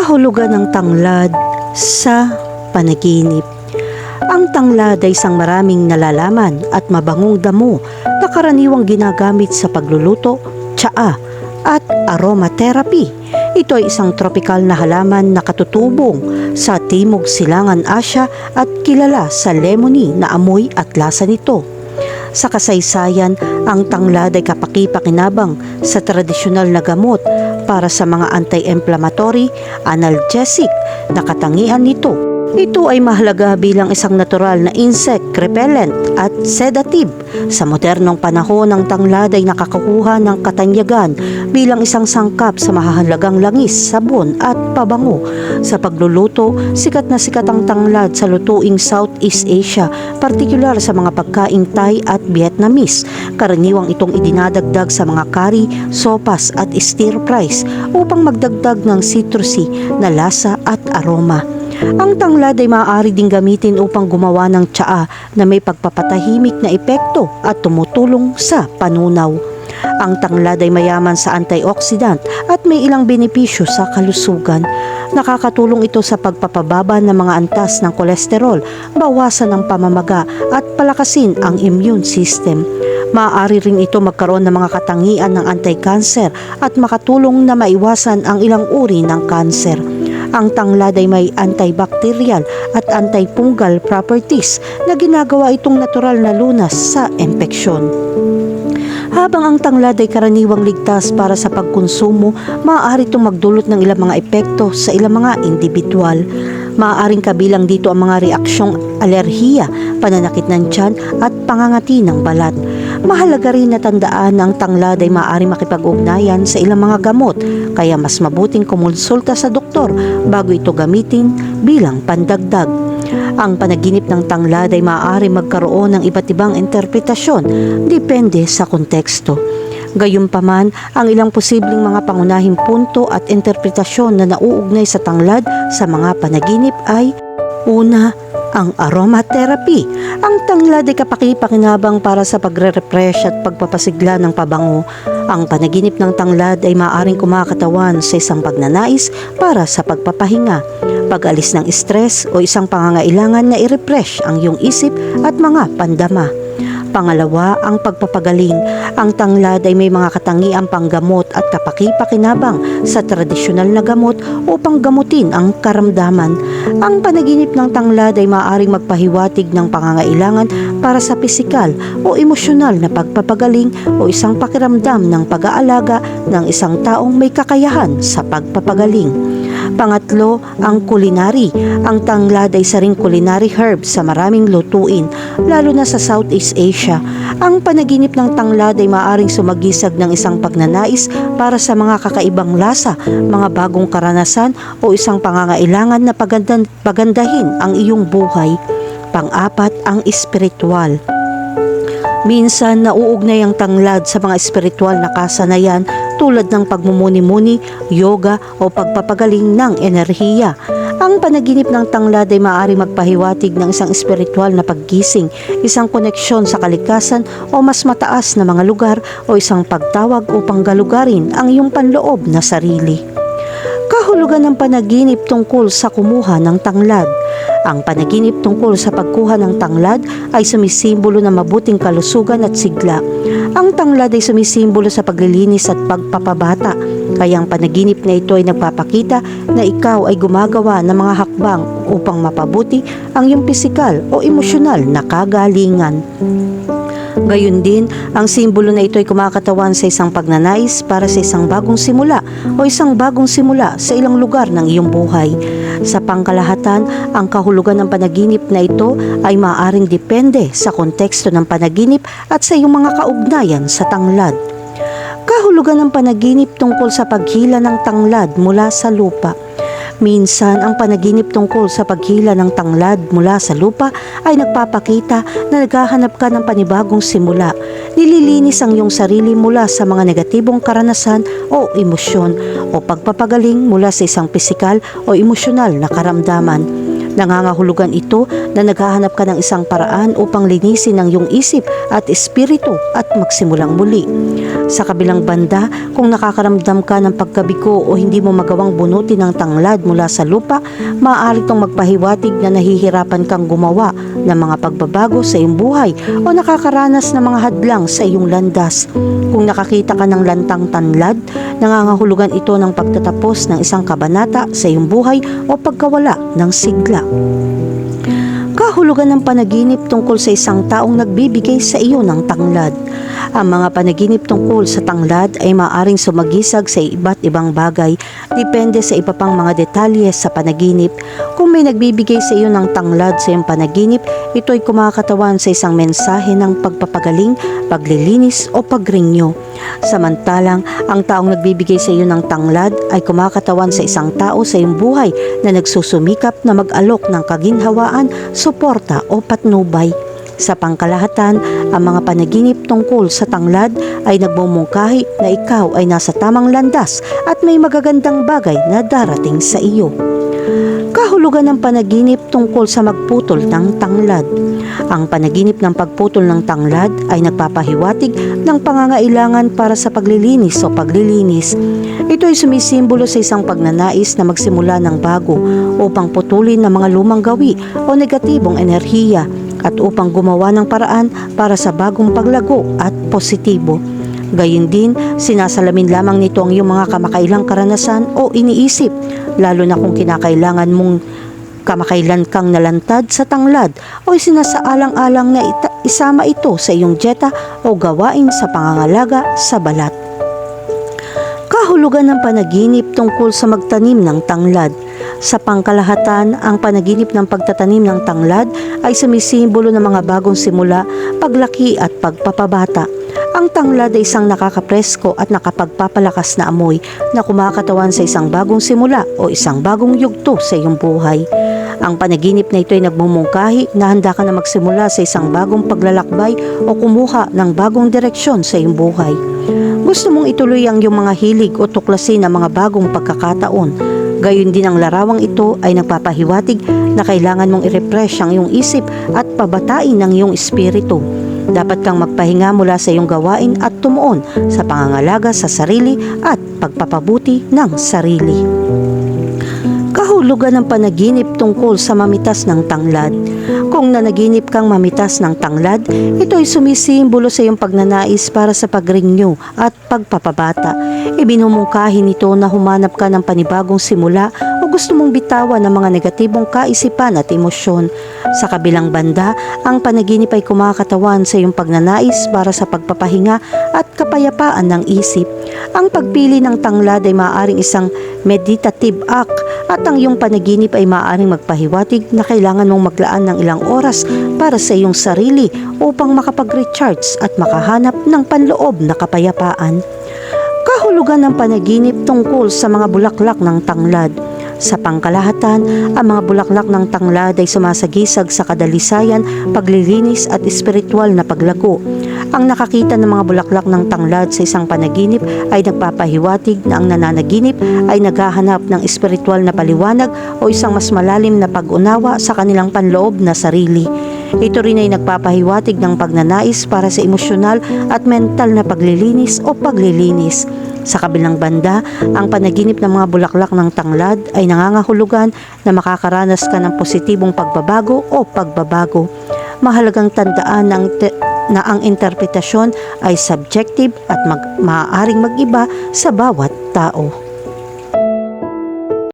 Kahulugan ng tanglad sa panaginip. Ang tanglad ay isang maraming nalalaman at mabangong damo na karaniwang ginagamit sa pagluluto, tsaa at aromatherapy. Ito ay isang tropikal na halaman na katutubong sa Timog Silangan Asya at kilala sa lemony na amoy at lasa nito. Sa kasaysayan, ang tanglad ay kapaki-pakinabang sa tradisyonal na gamot para sa mga anti-inflammatory, analgesic na katangian nito. Ito ay mahalaga bilang isang natural na insect repellent at sedative. Sa modernong panahon, ang tanglad ay nakakakuha ng katanyagan bilang isang sangkap sa mahahalagang langis, sabon at pabango. Sa pagluluto, sikat na sikat ang tanglad sa lutuing Southeast Asia, partikular sa mga pagkaing Thai at Vietnamese. Karaniwang itong idinadagdag sa mga curry, sopas at stir fries upang magdagdag ng citrusy na lasa at aroma. Ang tanglad ay maaari ding gamitin upang gumawa ng tsaa na may pagpapatahimik na epekto at tumutulong sa panunaw. Ang tanglad ay mayaman sa antioxidant at may ilang benepisyo sa kalusugan. Nakakatulong ito sa pagpapababa ng mga antas ng kolesterol, bawasan ang pamamaga at palakasin ang immune system. Maaari rin ito magkaroon ng mga katangian ng anti-cancer at makatulong na maiwasan ang ilang uri ng kanser. Ang tanglad ay may antibacterial at antifungal properties na ginagawa itong natural na lunas sa impeksyon. Habang ang tanglad ay karaniwang ligtas para sa pagkonsumo, maaari itong magdulot ng ilang mga epekto sa ilang mga individual. Maaaring kabilang dito ang mga reaksyong alerhiya, pananakit ng tiyan at pangangati ng balat. Mahalaga rin na tandaan na ang tanglad ay maaari makipag-ugnayan sa ilang mga gamot, kaya mas mabuting kumonsulta sa doktor bago ito gamitin bilang pandagdag. Ang panaginip ng tanglad ay maaari magkaroon ng iba't ibang interpretasyon, depende sa konteksto. Gayunpaman, ang ilang posibleng mga pangunahing punto at interpretasyon na nauugnay sa tanglad sa mga panaginip ay Una, ang aromatherapy. Ang tanglad ay kapaki-pakinabang para sa pagre-refresh at pagpapasigla ng pabango. Ang panaginip ng tanglad ay maaaring kumakatawan sa isang pagnanais para sa pagpapahinga, pag-alis ng stress o isang pangangailangan na i-refresh ang iyong isip at mga pandama. Pangalawa, ang pagpapagaling. Ang tanglad ay may mga katangiang panggamot at kapaki-pakinabang sa tradisyonal na gamot upang gamutin ang karamdaman. Ang panaginip ng tanglad ay maaaring magpahiwatig ng pangangailangan para sa pisikal o emosyonal na pagpapagaling o isang pakiramdam ng pag-aalaga ng isang taong may kakayahan sa pagpapagaling. Pangatlo, ang culinary. Ang tanglad ay saring culinary herb sa maraming lutuin, lalo na sa Southeast Asia. Ang panaginip ng tanglad ay maaring sumagisag ng isang pagnanais para sa mga kakaibang lasa, mga bagong karanasan o isang pangangailangan na pagandan, pagandahin ang iyong buhay. Pang-apat, ang espiritual. Minsan nauugnay ang tanglad sa mga espiritual na kasanayan tulad ng pagmumuni-muni, yoga o pagpapagaling ng enerhiya. Ang panaginip ng tanglad ay maaari magpahiwatig ng isang espiritual na paggising, isang koneksyon sa kalikasan o mas mataas na mga lugar o isang pagtawag upang galugarin ang iyong panloob na sarili. Kahulugan ng panaginip tungkol sa kumuha ng tanglad. Ang panaginip tungkol sa pagkuha ng tanglad ay sumisimbolo ng mabuting kalusugan at sigla. Ang tanglad ay sumisimbolo sa paglilinis at pagpapabata. Kaya ang panaginip na ito ay nagpapakita na ikaw ay gumagawa ng mga hakbang upang mapabuti ang iyong pisikal o emosyonal na kagalingan. Gayun din, ang simbolo na ito ay kumakatawan sa isang pagnanais para sa isang bagong simula o isang bagong simula sa ilang lugar ng iyong buhay. Sa pangkalahatan, ang kahulugan ng panaginip na ito ay maaaring depende sa konteksto ng panaginip at sa iyong mga kaugnayan sa tanglad. Kahulugan ng panaginip tungkol sa paghila ng tanglad mula sa lupa. Minsan, ang panaginip tungkol sa paghila ng tanglad mula sa lupa ay nagpapakita na naghahanap ka ng panibagong simula. Nililinis ang iyong sarili mula sa mga negatibong karanasan o emosyon o pagpapagaling mula sa isang pisikal o emosyonal na karamdaman. Nangangahulugan ito na naghahanap ka ng isang paraan upang linisin ang iyong isip at espiritu at magsimulang muli. Sa kabilang banda, kung nakakaramdam ka ng pagkabiko o hindi mo magawang bunutin ng tanglad mula sa lupa, maaari itong magpahiwatig na nahihirapan kang gumawa ng mga pagbabago sa iyong buhay o nakakaranas ng mga hadlang sa iyong landas. Kung nakakita ka ng lantang tanlad, nangangahulugan ito ng pagtatapos ng isang kabanata sa iyong buhay o pagkawala ng sigla. Kahulugan ng panaginip tungkol sa isang taong nagbibigay sa iyo ng tanglad. Ang mga panaginip tungkol sa tanglad ay maaaring sumagisag sa iba't ibang bagay, depende sa iba pang mga detalye sa panaginip. Kung may nagbibigay sa iyo ng tanglad sa iyong panaginip, ito ay kumakatawan sa isang mensahe ng pagpapagaling, paglilinis o pagrinyo. Samantalang, ang taong nagbibigay sa iyo ng tanglad ay kumakatawan sa isang tao sa iyong buhay na nagsusumikap na mag-alok ng kaginhawaan, suporta o patnubay. Sa pangkalahatan, ang mga panaginip tungkol sa tanglad ay nagmumungkahi na ikaw ay nasa tamang landas at may magagandang bagay na darating sa iyo. Kahulugan ng panaginip tungkol sa magputol ng tanglad. Ang panaginip ng pagputol ng tanglad ay nagpapahiwatig ng pangangailangan para sa paglilinis o paglilinis. Ito ay sumisimbolo sa isang pagnanais na magsimula ng bago upang putulin ng mga lumang gawi o negatibong enerhiya at upang gumawa ng paraan para sa bagong paglago at positibo. Gayun din, sinasalamin lamang nito ang iyong mga kamakailang karanasan o iniisip, lalo na kung kinakailangan mong kamakailan kang nalantad sa tanglad o sinasaalang-alang na ita- isama ito sa iyong dieta o gawain sa pangangalaga sa balat. Kahulugan ng panaginip tungkol sa magtanim ng tanglad. Sa pangkalahatan, ang panaginip ng pagtatanim ng tanglad ay sumisimbolo ng mga bagong simula, paglaki at pagpapabata. Ang tanglad ay isang nakakapresko at nakapagpapalakas na amoy na kumakatawan sa isang bagong simula o isang bagong yugto sa iyong buhay. Ang panaginip na ito ay nagmumungkahi na handa ka na magsimula sa isang bagong paglalakbay o kumuha ng bagong direksyon sa iyong buhay. Gusto mong ituloy ang iyong mga hilig o tuklasin ang mga bagong pagkakataon. Gayon din ang larawang ito ay nagpapahiwatig na kailangan mong i-refresh ang iyong isip at pabatain ang iyong espiritu. Dapat kang magpahinga mula sa iyong gawain at tumuon sa pangangalaga sa sarili at pagpapabuti ng sarili. Kahulugan ng panaginip tungkol sa mamitas ng tanglad. Kung nanaginip kang mamitas ng tanglad, ito ay sumisimbolo sa iyong pagnanais para sa pagrenew at pagpapabata. Ibinumungkahi nito na humanap ka ng panibagong simula gusto mong bitawan ng mga negatibong kaisipan at emosyon. Sa kabilang banda, ang panaginip ay kumakatawan sa iyong pagnanais para sa pagpapahinga at kapayapaan ng isip. Ang pagpili ng tanglad ay maaaring isang meditative act at ang iyong panaginip ay maaaring magpahiwatig na kailangan mong maglaan ng ilang oras para sa iyong sarili upang makapag-recharge at makahanap ng panloob na kapayapaan. Kahulugan ng panaginip tungkol sa mga bulaklak ng tanglad. Sa pangkalahatan, ang mga bulaklak ng tanglad ay sumasagisag sa kadalisayan, paglilinis at espiritual na paglago. Ang nakakita ng mga bulaklak ng tanglad sa isang panaginip ay nagpapahiwatig na ang nananaginip ay naghahanap ng espiritual na paliwanag o isang mas malalim na pag-unawa sa kanilang panloob na sarili. Ito rin ay nagpapahiwatig ng pagnanais para sa emosyonal at mental na paglilinis o paglilinis. Sa kabilang banda, ang panaginip ng mga bulaklak ng tanglad ay nangangahulugan na makakaranas ka ng positibong pagbabago o pagbabago. Mahalagang tandaan ng na ang interpretasyon ay subjective at mag- maaaring mag-iba sa bawat tao.